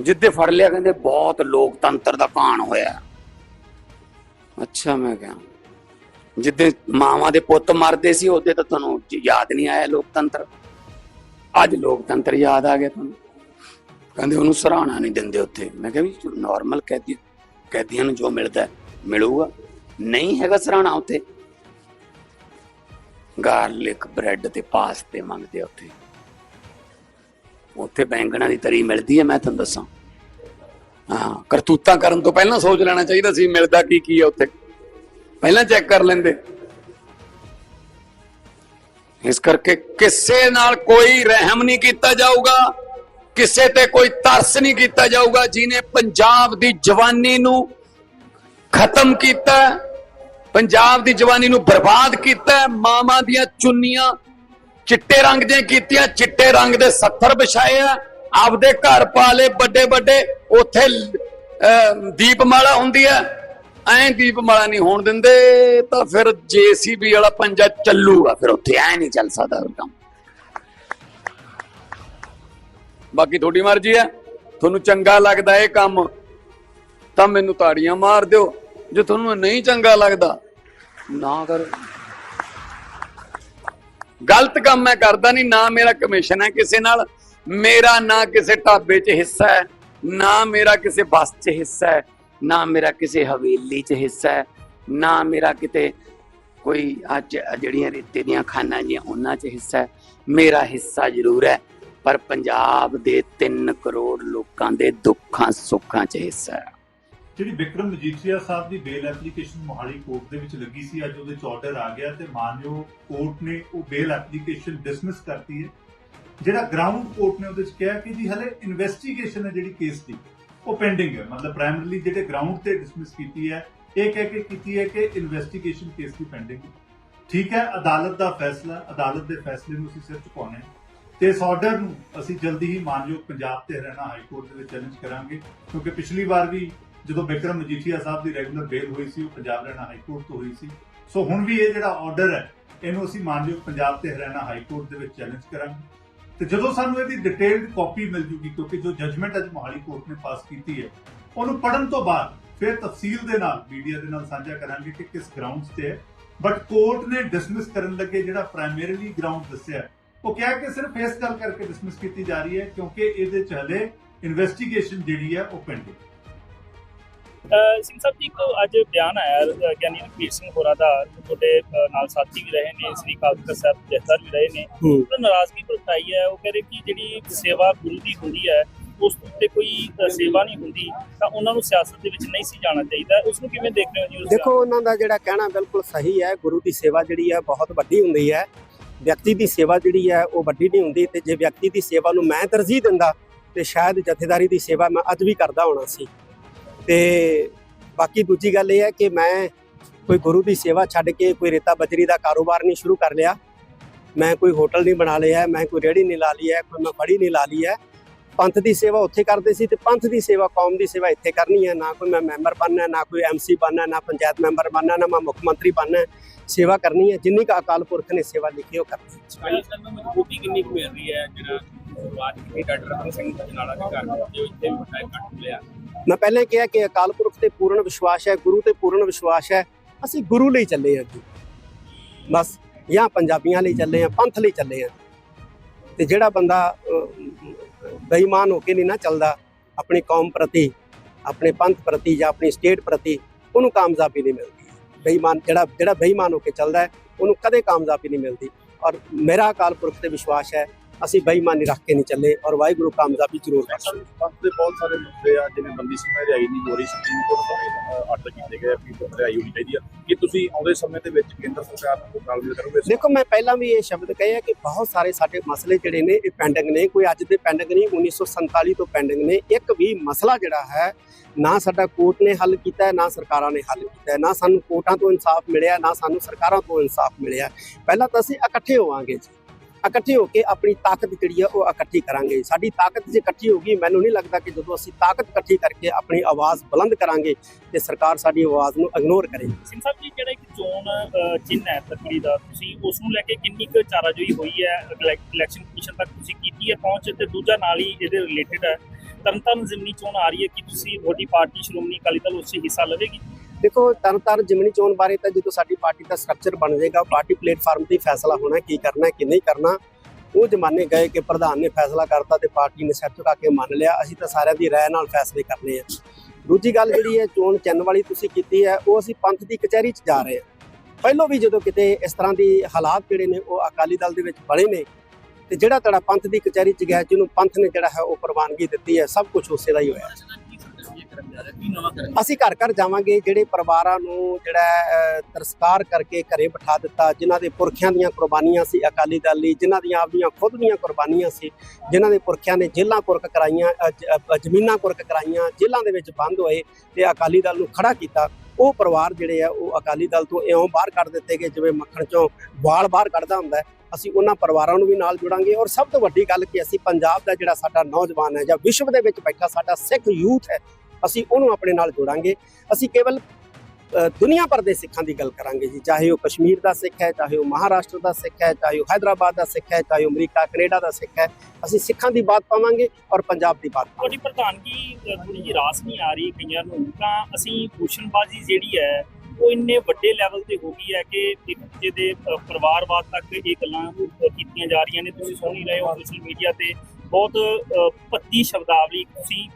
ਜਿੱਦੇ ਫੜ ਲਿਆ ਕਹਿੰਦੇ, ਬਹੁਤ ਲੋਕਤੰਤਰ ਦਾ ਕਾਣ ਹੋਇਆ। ਅੱਛਾ, ਮੈਂ ਕਿਹਾ। ਜਿੱਦੇ ਮਾਵਾਂ ਦੇ ਪੁੱਤ ਮਰਦੇ ਸੀ, ਉਹਦੇ ਤਾਂ ਤੁਹਾਨੂੰ ਯਾਦ ਨਹੀਂ ਆਇਆ ਲੋਕਤੰਤਰ। ਅੱਜ ਲੋਕਤੰਤਰ ਯਾਦ ਆ ਗਿਆ ਤੁਹਾਨੂੰ। ਕਹਿੰਦੇ ਉਹਨੂੰ ਸਰਾਹਣਾ ਨਹੀਂ ਦਿੰਦੇ ਉੱਥੇ। ਮੈਂ ਕਿਹਾ ਵੀ ਨਾਰਮਲ ਕੈਦੀ ਕੈਦੀਆਂ ਨੂੰ ਜੋ ਮਿਲਦਾ, ਮਿਲੂਗਾ। ਨਹੀਂ ਹੈਗਾ ਸਰਾਹਣਾ ਉੱਥੇ। ਗਾਰਲਿਕ ਬ੍ਰੈਡ ਤੇ ਪਾਸਤੇ ਮੰਗਦੇ ਉੱਥੇ। ਉੱਥੇ ਬੈਂਗਣਾ ਦੀ ਤਰੀ ਮਿਲਦੀ ਹੈ ਮੈਂ ਤੁਹਾਨੂੰ ਦੱਸਾਂ। ਹਾਂ, ਕਰਤੂਤਾਂ ਕਰਨ ਤੋਂ ਪਹਿਲਾਂ ਸੋਚ ਲੈਣਾ ਚਾਹੀਦਾ ਸੀ, ਮਿਲਦਾ ਕੀ ਕੀ ਹੈ ਉੱਥੇ। ਪਹਿਲਾਂ ਚੈੱਕ ਕਰ ਲੈਂਦੇ। ਇਸ ਕਰਕੇ ਕਿਸੇ ਨਾਲ ਕੋਈ ਰਹਿਮ ਨਹੀਂ ਕੀਤਾ ਜਾਊਗਾ ਕਿਸੇ ਤੇ ਕੋਈ ਤਰਸ ਨਹੀਂ ਕੀਤਾ ਜਾਊਗਾ ਜਿਨੇ ਪੰਜਾਬ ਦੀ ਜਵਾਨੀ ਨੂੰ ਖਤਮ ਕੀਤਾ ਪੰਜਾਬ ਦੀ ਜਵਾਨੀ ਨੂੰ ਬਰਬਾਦ ਕੀਤਾ ਮਾਵਾਂ ਦੀਆਂ ਚੁੰਨੀਆਂ ਚਿੱਟੇ ਰੰਗ ਦੀਆਂ ਕੀਤੀਆਂ ਚਿੱਟੇ ਰੰਗ ਦੇ 70 ਵਿਛਾਏ ਆ ਆਪਦੇ ਘਰ ਪਾ ਲਏ ਵੱਡੇ ਵੱਡੇ ਉੱਥੇ ਅਹ, ਦੀਪਮਾਲਾ ਹੁੰਦੀ ਹੈ ਐਂ ਦੀਪਮਾਲਾ ਨਹੀਂ ਹੋਣ ਦਿੰਦੇ, ਤਾਂ ਫਿਰ ਜੀਸੀਬੀ ਵਾਲਾ ਪੰਜਾ ਚੱਲੂਗਾ ਫਿਰ ਉੱਥੇ, ਐ ਨਹੀਂ ਚੱਲ ਸਕਦਾ ਕੰਮ। ਬਾਕੀ ਤੁਹਾਡੀ ਮਰਜ਼ੀ ਹੈ, ਤੁਹਾਨੂੰ ਚੰਗਾ ਲੱਗਦਾ ਇਹ ਕੰਮ, ਤਾਂ ਮੈਨੂੰ ਤਾੜੀਆਂ ਮਾਰ ਦਿਓ। ਜੇ ਤੁਹਾਨੂੰ ਨਹੀਂ ਚੰਗਾ ਲੱਗਦਾ, ਨਾ ਕਰੋ। ਗਲਤ ਕੰਮ ਮੈਂ ਕਰਦਾ ਨਹੀਂ, ਨਾ ਮੇਰਾ ਕਮਿਸ਼ਨ ਹੈ ਕਿਸੇ ਨਾਲ, ਮੇਰਾ ਨਾ ਕਿਸੇ ਢਾਬੇ 'ਚ ਹਿੱਸਾ ਹੈ, ਨਾ ਮੇਰਾ ਕਿਸੇ ਬੱਸ 'ਚ ਹਿੱਸਾ ਹੈ। ਨਾ ਮੇਰਾ ਕਿਸੇ ਹਵੇਲੀ 'ਚ ਹਿੱਸਾ ਹੈ, ਨਾ ਮੇਰਾ ਕਿਤੇ ਕੋਈ ਅੱਜ ਜਿਹੜੀਆਂ ਰੇਤੇ ਦੀਆਂ ਖਾਨਾਂ ਜੀਆਂ ਉਹਨਾਂ 'ਚ ਹਿੱਸਾ ਹੈ। ਮੇਰਾ ਹਿੱਸਾ ਜ਼ਰੂਰ ਹੈ, ਪਰ ਪੰਜਾਬ ਦੇ 3 ਕਰੋੜ ਲੋਕਾਂ ਦੇ ਦੁੱਖਾਂ ਸੁੱਖਾਂ 'ਚ ਹਿੱਸਾ ਹੈ। ਜਿਹੜੀ ਵਿਕਰਮ ਮਜੀਠੀਆ ਸਾਹਿਬ ਦੀ ਬੇਲ ਐਪਲੀਕੇਸ਼ਨ ਮੋਹਾਲੀ ਕੋਰਟ ਦੇ ਵਿੱਚ ਲੱਗੀ ਸੀ, ਅੱਜ ਉਹਦੇ ਚ ਆਰਡਰ ਆ ਗਿਆ ਤੇ ਮਾਨਯੋਗ ਕੋਰਟ ਨੇ ਉਹ ਬੇਲ ਐਪਲੀਕੇਸ਼ਨ ਡਿਸਮਿਸ ਕਰਤੀ ਹੈ। ਜਿਹੜਾ ਗਰਾਊਂਡ ਕੋਰਟ ਨੇ ਉਹਦੇ ਚ ਕਿਹਾ ਕਿ ਜੀ ਹਲੇ ਇਨਵੈਸਟੀਗੇਸ਼ਨ ਹੈ ਜਿਹੜੀ ਕੇਸ ਦੀ। ਉਹ ਪੈਂਡਿੰਗ ਹੈ। ਮਤਲਬ ਪ੍ਰਾਇਮਰੀਲੀ ਜਿਹੜੇ ਗਰਾਊਂਡ ਤੇ ਡਿਸਮਿਸ ਕੀਤੀ ਹੈ, ਇਹ ਕਹਿ ਕੇ ਕੀਤੀ ਹੈ ਕਿ ਇਨਵੈਸਟੀਗੇਸ਼ਨ ਕੇਸ ਦੀ ਪੈਂਡਿੰਗ ਠੀਕ ਹੈ, ਅਦਾਲਤ ਦਾ ਫੈਸਲਾ, ਅਦਾਲਤ ਦੇ ਫੈਸਲੇ ਨੂੰ ਅਸੀਂ ਸਿਰ ਝੁਕਾਉਣਾ ਹੈ। ਤੇ ਇਸ ਆਰਡਰ ਨੂੰ ਅਸੀਂ ਜਲਦੀ ਹੀ ਮਾਨਯੋਗ ਪੰਜਾਬ ਤੇ ਹਰਿਆਣਾ ਹਾਈ ਕੋਰਟ ਦੇ ਵਿੱਚ ਚੈਲੰਜ ਕਰਾਂਗੇ, ਕਿਉਂਕਿ ਪਿਛਲੀ ਵਾਰ ਵੀ ਜਦੋਂ ਬਿਕਰਮ ਮਜੀਠੀਆ ਸਾਹਿਬ ਦੀ ਰੈਗੂਲਰ ਬੇਲ ਹੋਈ ਸੀ, ਉਹ ਪੰਜਾਬ ਹਰਿਆਣਾ ਹਾਈ ਕੋਰਟ ਤੋਂ ਹੋਈ ਸੀ। ਸੋ ਹੁਣ ਵੀ ਇਹ ਜਿਹੜਾ ਆਰਡਰ ਹੈ, ਇਹਨੂੰ ਅਸੀਂ ਮਾਨਯੋਗ ਪੰਜਾਬ ਤੇ ਹਰਿਆਣਾ ਹਾਈ ਕੋਰਟ ਦੇ ਵਿੱਚ ਚੈਲੰਜ ਕਰਾਂਗੇ। ਤੇ ਜਦੋਂ ਸਾਨੂੰ ਇਹਦੀ ਡਿਟੇਲਡ ਕਾਪੀ ਮਿਲ ਜੂਗੀ, ਕਿਉਂਕਿ ਜੋ ਜਜਮੈਂਟ ਅੱਜ ਮੋਹਾਲੀ ਕੋਰਟ ਨੇ ਪਾਸ ਕੀਤੀ ਹੈ, ਉਹਨੂੰ ਪੜਨ ਤੋਂ ਬਾਅਦ ਫਿਰ ਤਫਸੀਲ ਦੇ ਨਾਲ ਮੀਡੀਆ ਦੇ ਨਾਲ ਸਾਂਝਾ ਕਰਾਂਗੇ ਕਿ ਕਿਸ ਗਰਾਊਂਡਸ ਤੇ ਹੈ। ਬਟ ਕੋਰਟ ਨੇ ਡਿਸਮਿਸ ਕਰਨ ਲੱਗੇ ਜਿਹੜਾ ਪ੍ਰਾਇਮਰੀਲੀ ਗਰਾਊਂਡ ਦੱਸਿਆ ਉਹ ਕਿਹਾ ਕਿ ਸਿਰਫ ਇਸ ਗੱਲ ਕਰਕੇ ਡਿਸਮਿਸ ਕੀਤੀ ਜਾ ਰਹੀ ਹੈ ਕਿਉਂਕਿ ਇਹਦੇ ਚ ਹਲੇ ਇਨਵੈਸਟੀਗੇਸ਼ਨ ਜਿਹੜੀ ਹੈ ਉਹ ਪੈਂਡਿੰਗ ਸਿੰਘ ਸਾਹਿਬ ਜੀ ਇੱਕ ਅੱਜ ਬਿਆਨ ਆਇਆ ਗਿਆਨੀ ਰਣਵੀਰ ਸਿੰਘ ਹੋਰਾਂ ਦਾ ਤੁਹਾਡੇ ਨਾਲ ਸਾਥੀ ਵੀ ਰਹੇ ਨੇ ਸ੍ਰੀ ਤਖਤ ਸਾਹਿਬ ਜਥੇਦਾਰ ਵੀ ਰਹੇ ਨੇ। ਉਹ ਨਾਰਾਜ਼ਗੀ ਪ੍ਰਗਟਾਈ ਹੈ ਉਹ ਕਹਿੰਦੇ ਕਿ ਜਿਹੜੀ ਸੇਵਾ ਗੁਰੂ ਦੀ ਹੁੰਦੀ ਹੈ ਉਸ ਉੱਤੇ ਕੋਈ ਸੇਵਾ ਨਹੀਂ ਹੁੰਦੀ ਤਾਂ ਉਹਨਾਂ ਨੂੰ ਸਿਆਸਤ ਦੇ ਵਿੱਚ ਨਹੀਂ ਸੀ ਜਾਣਾ ਚਾਹੀਦਾ। ਉਸ ਨੂੰ ਕਿਵੇਂ ਦੇਖ ਰਹੇ ਹੋ ਜੀ ਦੇਖੋ ਉਹਨਾਂ ਦਾ ਜਿਹੜਾ ਕਹਿਣਾ ਬਿਲਕੁਲ ਸਹੀ ਹੈ ਗੁਰੂ ਦੀ ਸੇਵਾ ਜਿਹੜੀ ਹੈ ਬਹੁਤ ਵੱਡੀ ਹੁੰਦੀ ਹੈ। ਵਿਅਕਤੀ ਦੀ ਸੇਵਾ ਜਿਹੜੀ ਹੈ ਉਹ ਵੱਡੀ ਨਹੀਂ ਹੁੰਦੀ ਤੇ ਜੇ ਵਿਅਕਤੀ ਦੀ ਸੇਵਾ ਨੂੰ ਮੈਂ ਤਰਜੀਹ ਦਿੰਦਾ ਤੇ ਸ਼ਾਇਦ ਜਥੇਦਾਰੀ ਦੀ ਸੇਵਾ ਮੈਂ ਅੱਜ ਵੀ ਕਰਦਾ ਹੋਣਾ ਸੀ। ਤੇ ਬਾਕੀ ਦੂਜੀ ਗੱਲ ਇਹ ਹੈ ਕਿ ਮੈਂ ਕੋਈ ਗੁਰੂ ਦੀ ਸੇਵਾ ਛੱਡ ਕੇ ਕੋਈ ਰੇਤਾ ਬਜਰੀ ਦਾ ਕਾਰੋਬਾਰ ਨਹੀਂ ਸ਼ੁਰੂ ਕਰ ਲਿਆ। ਮੈਂ ਕੋਈ ਹੋਟਲ ਨਹੀਂ ਬਣਾ ਲਿਆ, ਮੈਂ ਕੋਈ ਰੇੜੀ ਨਹੀਂ ਲਾ ਲਈ ਹੈ, ਕੋਈ ਮੈਂ ਫੜੀ ਨਹੀਂ ਲਾ ਲਈ ਹੈ। ਪੰਥ ਦੀ ਸੇਵਾ ਉੱਥੇ ਕਰਦੇ ਸੀ ਤੇ ਪੰਥ ਦੀ ਸੇਵਾ, ਕੌਮ ਦੀ ਸੇਵਾ ਇੱਥੇ ਕਰਨੀ ਹੈ। ਨਾ ਕੋਈ ਮੈਂ ਮੈਂਬਰ ਬਣਨਾ, ਨਾ ਕੋਈ ਐਮਸੀ ਬਣਨਾ, ਨਾ ਪੰਚਾਇਤ ਮੈਂਬਰ ਬਣਨਾ, ਨਾ ਮੈਂ ਮੁੱਖ ਮੰਤਰੀ ਬਣਨਾ, ਸੇਵਾ ਕਰਨੀ ਹੈ। ਜਿੰਨੀ ਕੁ ਅਕਾਲ ਪੁਰਖ ਨੇ ਸੇਵਾ ਲਿਖੀ, ਉਹ ਕਰਨੀ ਹੈ। ਮਜ਼ਬੂਤੀ ਕਿੰਨੀ ਕੁ ਮਿਲ ਰਹੀ ਹੈ? ਜਿਹੜਾ ਬਾਤ ਕੀਤੀ ਡਾਕਟਰ ਰਤਨ ਸਿੰਘ ਜਨਾਲਾ ਦੇ ਘਰ ਜੋ ਇੱਥੇ ਵੀ ਵੱਡਾ ਇਕੱਠ ਮਿਲਿਆ। ਮੈਂ ਪਹਿਲਾਂ ਕਿਹਾ ਕਿ ਅਕਾਲ ਪੁਰਖ ਤੇ ਪੂਰਨ ਵਿਸ਼ਵਾਸ ਹੈ, ਗੁਰੂ ਤੇ ਪੂਰਨ ਵਿਸ਼ਵਾਸ ਹੈ। ਅਸੀਂ ਗੁਰੂ ਲਈ ਚੱਲੇ ਹਾਂ ਜੀ। ਬਸ, ਜਾਂ ਪੰਜਾਬੀਆਂ ਲਈ ਚੱਲੇ ਹਾਂ, ਪੰਥ ਲਈ ਚੱਲੇ ਹਾਂ। ਤੇ ਜਿਹੜਾ ਬੰਦਾ ਬੇਈਮਾਨ ਹੋ ਕੇ ਨਹੀਂ ਨਾ ਚੱਲਦਾ, ਆਪਣੀ ਕੌਮ ਪ੍ਰਤੀ, ਆਪਣੇ ਪੰਥ ਪ੍ਰਤੀ ਜਾਂ ਆਪਣੀ ਸਟੇਟ ਪ੍ਰਤੀ, ਉਹਨੂੰ ਕਾਮਯਾਬੀ ਨਹੀਂ ਮਿਲਦੀ। ਬੇਈਮਾਨ, ਜਿਹੜਾ ਜਿਹੜਾ ਬੇਈਮਾਨ ਹੋ ਕੇ ਚੱਲਦਾ ਉਹਨੂੰ ਕਦੇ ਕਾਮਯਾਬੀ ਨਹੀਂ ਮਿਲਦੀ। ਔਰ ਮੇਰਾ ਅਕਾਲ ਪੁਰਖ ਤੇ ਵਿਸ਼ਵਾਸ ਹੈ ਅਸੀਂ ਬੇਈਮਾਨੀ ਰੱਖ ਕੇ ਨਹੀਂ ਚੱਲੇ ਔਰ ਵਾਹਿਗੁਰੂ ਕਾਮਯਾਬੀ ਜ਼ਰੂਰ ਬਖਸ਼ੇ। ਪੰਥ ਦੇ ਬਹੁਤ ਸਾਰੇ ਮੁੱਦੇ ਆ ਜਿਵੇਂ ਬੰਦੀ ਸਿੰਘ ਰਿਹਾਈ ਨਹੀਂ ਹੋ ਰਹੀ ਸੁਪਰੀਮ ਕੋਰਟ ਤੋਂ ਆਰਡਰ ਕੀਤੇ ਗਏ ਕਿ ਰਿਹਾਈ ਹੋਣੀ ਚਾਹੀਦੀ ਆ। ਕਿ ਤੁਸੀਂ ਆਉਂਦੇ ਸਮੇਂ ਦੇ ਵਿੱਚ ਕੇਂਦਰ ਸਰਕਾਰ ਨਾਲ ਤਾਲਮੇਲ ਕਰੋਗੇ? ਦੇਖੋ ਮੈਂ ਪਹਿਲਾਂ ਵੀ ਇਹ ਸ਼ਬਦ ਕਹੇ ਆ ਕਿ ਬਹੁਤ ਸਾਰੇ ਸਾਡੇ ਮਸਲੇ ਜਿਹੜੇ ਨੇ ਇਹ ਪੈਂਡਿੰਗ ਨੇ। ਕੋਈ ਅੱਜ ਦੇ ਪੈਂਡਿੰਗ ਨਹੀਂ 1947 ਤੋਂ ਪੈਂਡਿੰਗ ਨੇ। ਇੱਕ ਵੀ ਮਸਲਾ ਜਿਹੜਾ ਹੈ ਨਾ ਸਾਡਾ ਕੋਰਟ ਨੇ ਹੱਲ ਕੀਤਾ ਹੈ ਨਾ ਸਰਕਾਰਾਂ ਨੇ ਹੱਲ ਕੀਤਾ। ਹੈ ਨਾ ਸਾਨੂੰ ਕੋਰਟਾਂ ਤੋਂ ਇਨਸਾਫ ਮਿਲਿਆ ਨਾ ਸਾਨੂੰ ਸਰਕਾਰਾਂ ਤੋਂ ਇਨਸਾਫ ਮਿਲਿਆ। ਪਹਿਲਾਂ ਤਾਂ ਅਸੀਂ ਇਕੱਠੇ ਹੋਵਾਂਗੇ ਜੀ। ਇਕੱਠੇ ਹੋ ਕੇ ਆਪਣੀ ਤਾਕਤ ਜਿਹੜੀ ਆ ਉਹ ਇਕੱਠੀ ਕਰਾਂਗੇ। ਸਾਡੀ ਤਾਕਤ ਜੇ ਇਕੱਠੀ ਹੋ ਗਈ ਮੈਨੂੰ ਨਹੀਂ ਲੱਗਦਾ ਕਿ ਜਦੋਂ ਅਸੀਂ ਤਾਕਤ ਇਕੱਠੀ ਕਰਕੇ ਆਪਣੀ ਆਵਾਜ਼ ਬੁਲੰਦ ਕਰਾਂਗੇ ਤੇ ਸਰਕਾਰ ਸਾਡੀ ਆਵਾਜ਼ ਨੂੰ ਇਗਨੋਰ ਕਰੇਗੀ ਸਿੰਘ ਸਾਹਿਬ ਜੀ ਜਿਹੜਾ ਇੱਕ ਚੋਣ ਅਹ, ਚਿੰਨ੍ਹ ਹੈ ਤਕੜੀ ਦਾ ਤੁਸੀਂ ਉਸ ਨੂੰ ਲੈ ਕੇ ਕਿੰਨੀ ਕੁ ਚਾਰਾਜੋਈ ਹੋਈ ਹੈ? ਇਲੈਕ- ਇਲੈਕਸ਼ਨ ਕਮਿਸ਼ਨ ਤੱਕ ਤੁਸੀਂ ਕੀਤੀ ਹੈ ਪਹੁੰਚ ਤੇ ਦੂਜਾ ਨਾਲ ਹੀ ਇਹਦੇ ਰਿਲੇਟਡ ਹੈ। ਤਰਨਤਾਰਨ ਜ਼ਿਮਨੀ ਚੋਣ ਆ ਰਹੀ ਹੈ ਕਿ ਤੁਸੀਂ ਤੁਹਾਡੀ ਪਾਰਟੀ ਸ਼੍ਰੋਮਣੀ ਅਕਾਲੀ ਦਲ ਉਸ 'ਚ ਹਿੱਸਾ ਲਵੇਗੀ? ਦੇਖੋ ਤਰਨਤਾਰਨ ਜਿਮਨੀ ਚੋਣ ਬਾਰੇ ਤਾਂ ਜਦੋਂ ਸਾਡੀ ਪਾਰਟੀ ਦਾ ਸਟਰਕਚਰ ਬਣ ਜਾਏਗਾ ਪਾਰਟੀ ਪਲੇਟਫਾਰਮ ਤੇ ਫੈਸਲਾ ਹੋਣਾ ਕੀ ਕਰਨਾ ਹੈ, ਕੀ ਨਹੀਂ ਕਰਨਾ। ਉਹ ਜ਼ਮਾਨੇ ਗਏ ਕਿ ਪ੍ਰਧਾਨ ਨੇ ਫੈਸਲਾ ਕਰਤਾ ਤੇ ਪਾਰਟੀ ਨੇ ਸਿਰ ਝੁਕਾ ਕੇ ਮੰਨ ਲਿਆ। ਅਸੀਂ ਤਾਂ ਸਾਰਿਆਂ ਦੀ ਰਾਏ ਨਾਲ ਫੈਸਲੇ ਕਰਨੇ ਆ। ਦੂਜੀ ਗੱਲ ਜਿਹੜੀ ਹੈ ਚੋਣ ਚਿੰਨ੍ਹ ਵਾਲੀ ਤੁਸੀਂ ਕੀਤੀ ਹੈ ਉਹ ਅਸੀਂ ਪੰਥ ਦੀ ਕਚਹਿਰੀ 'ਚ ਜਾ ਰਹੇ ਹਾਂ। ਪਹਿਲੋਂ ਵੀ ਜਦੋਂ ਕਿਤੇ ਇਸ ਤਰ੍ਹਾਂ ਦੀ ਹਾਲਾਤ ਜਿਹੜੇ ਨੇ ਉਹ ਅਕਾਲੀ ਦਲ ਦੇ ਵਿੱਚ ਬਣੇ ਨੇ ਤੇ ਜਿਹੜਾ ਤੁਹਾਡਾ ਪੰਥ ਦੀ ਕਚਹਿਰੀ 'ਚ ਗਿਆ ਜਿਹਨੂੰ ਪੰਥ ਨੇ ਜਿਹੜਾ ਹੈ ਉਹ ਪ੍ਰਵਾਨਗੀ ਦਿੱਤੀ ਹੈ ਸਭ ਕੁਝ ਉਸੇ ਦਾ ਹੀ ਹੋਇਆ। ਅਸੀਂ ਘਰ ਘਰ ਜਾਵਾਂਗੇ, ਜਿਹੜੇ ਪਰਿਵਾਰਾਂ ਨੂੰ ਜਿਹੜਾ ਤਰਸਕਾਰ ਕਰਕੇ ਘਰੇ ਬਿਠਾ ਦਿੱਤਾ, ਜਿਨ੍ਹਾਂ ਦੇ ਪੁਰਖਿਆਂ ਦੀਆਂ ਕੁਰਬਾਨੀਆਂ ਸੀ ਅਕਾਲੀ ਦਲ ਲਈ, ਜਿਨ੍ਹਾਂ ਦੀਆਂ ਆਪਦੀਆਂ ਖੁਦ ਦੀਆਂ ਕੁਰਬਾਨੀਆਂ ਸੀ, ਜਿਨ੍ਹਾਂ ਦੇ ਪੁਰਖਿਆਂ ਨੇ ਜੇਲ੍ਹਾਂ ਕੁਰਕ ਕਰਾਈਆਂ ਜ਼ਮੀਨਾਂ ਕੁਰਕ ਕਰਾਈਆਂ, ਜੇਲ੍ਹਾਂ ਦੇ ਵਿੱਚ ਬੰਦ ਹੋਏ ਤੇ ਅਕਾਲੀ ਦਲ ਨੂੰ ਖੜਾ ਕੀਤਾ। ਉਹ ਪਰਿਵਾਰ ਜਿਹੜੇ ਆ, ਉਹ ਅਕਾਲੀ ਦਲ ਤੋਂ ਇਉਂ ਬਾਹਰ ਕੱਢ ਦਿੱਤੇ ਗਏ, ਜਿਵੇਂ ਮੱਖਣ ਚੋਂ ਵਾਲ ਬਾਹਰ ਕੱਢਦਾ ਹੁੰਦਾ ਅਸੀਂ ਉਹਨਾਂ ਪਰਿਵਾਰਾਂ ਨੂੰ ਵੀ ਨਾਲ ਜੁੜਾਂਗੇ ਔਰ ਸਭ ਤੋਂ ਵੱਡੀ ਗੱਲ ਕਿ ਅਸੀਂ ਪੰਜਾਬ ਦਾ ਜਿਹੜਾ ਸਾਡਾ ਨੌਜਵਾਨ ਹੈ ਜਾਂ ਵਿਸ਼ਵ ਦੇ ਵਿੱਚ ਬੈਠਾ ਸਾਡਾ ਸਿੱਖ ਯੂਥ ਹੈ ਅਸੀਂ ਉਹਨੂੰ ਆਪਣੇ ਨਾਲ ਜੋੜਾਂਗੇ। ਅਸੀਂ ਕੇਵਲ ਦੁਨੀਆ ਭਰ ਦੇ ਸਿੱਖਾਂ ਦੀ ਗੱਲ ਕਰਾਂਗੇ ਜੀ। ਚਾਹੇ ਉਹ ਕਸ਼ਮੀਰ ਦਾ ਸਿੱਖ ਹੈ ਚਾਹੇ ਉਹ ਮਹਾਰਾਸ਼ਟਰ ਦਾ ਸਿੱਖ ਹੈ ਚਾਹੇ ਉਹ ਹੈਦਰਾਬਾਦ ਦਾ ਸਿੱਖ ਹੈ ਚਾਹੇ ਉਹ ਅਮਰੀਕਾ ਕੈਨੇਡਾ ਦਾ ਸਿੱਖ ਹੈ। ਅਸੀਂ ਸਿੱਖਾਂ ਦੀ ਬਾਤ ਪਾਵਾਂਗੇ ਔਰ ਪੰਜਾਬ ਦੀ ਬਾਤ ਤੁਹਾਡੀ ਪ੍ਰਧਾਨਗੀ ਅਹ, ਥੋੜੀ ਜਿਹੀ ਰਾਸ ਨਹੀਂ ਆ ਰਹੀ ਕਈਆਂ ਨੂੰ। ਤਾਂ ਅਸੀਂ ਭੂਸ਼ਣਬਾਜ਼ੀ ਜਿਹੜੀ ਹੈ ਉਹ ਇੰਨੇ ਵੱਡੇ ਲੈਵਲ ਤੇ ਹੋ ਗਈ ਹੈ ਕਿ ਇੱਕ ਦੂਜੇ ਦੇ ਪਰਿਵਾਰਵਾਦ ਤੱਕ ਇਹ ਗੱਲਾਂ ਕੀਤੀਆਂ ਜਾ ਰਹੀਆਂ ਨੇ। ਤੁਸੀਂ ਸੁਣ ਹੀ ਰਹੇ ਹੋ ਸੋਸ਼ਲ ਮੀਡੀਆ ਤੇ। ਬਹੁਤ ਪੱਤੀ ਸ਼ਬਦਾਵਲੀ ਤੁਸੀਂ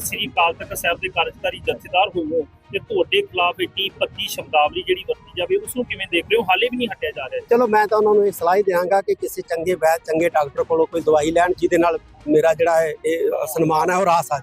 ਸ੍ਰੀ ਅਕਾਲ ਤਖਤ ਸਾਹਿਬ ਦੇ ਕਾਰਜਕਾਰੀ ਜਥੇਦਾਰ ਹੋਵੋ ਤੇ ਤੁਹਾਡੇ ਖਿਲਾਫ ਇੱਡੀ ਪੱਤੀ ਸ਼ਬਦਾਵਲੀ ਜਿਹੜੀ ਵਰਤੀ ਜਾਵੇ ਉਸ ਨੂੰ ਕਿਵੇਂ ਦੇਖ ਰਹੇ ਹੋ? ਹਾਲੇ ਵੀ ਨਹੀਂ ਹਟਿਆ ਜਾ ਰਿਹਾ। ਚਲੋ, ਮੈਂ ਤਾਂ ਉਹਨਾਂ ਨੂੰ ਇਹ ਸਲਾਹ ਹੀ ਦਿਆਂਗਾ ਕਿ ਕਿਸੇ ਚੰਗੇ ਵੈਦ, ਚੰਗੇ ਡਾਕਟਰ ਕੋਲੋਂ ਕੋਈ ਦਵਾਈ ਲੈਣ, ਜਿਹਦੇ ਨਾਲ ਮੇਰਾ ਜਿਹੜਾ ਹੈ ਇਹ ਸਨਮਾਨ ਹੈ, ਉਹ ਰਾਸ ਆ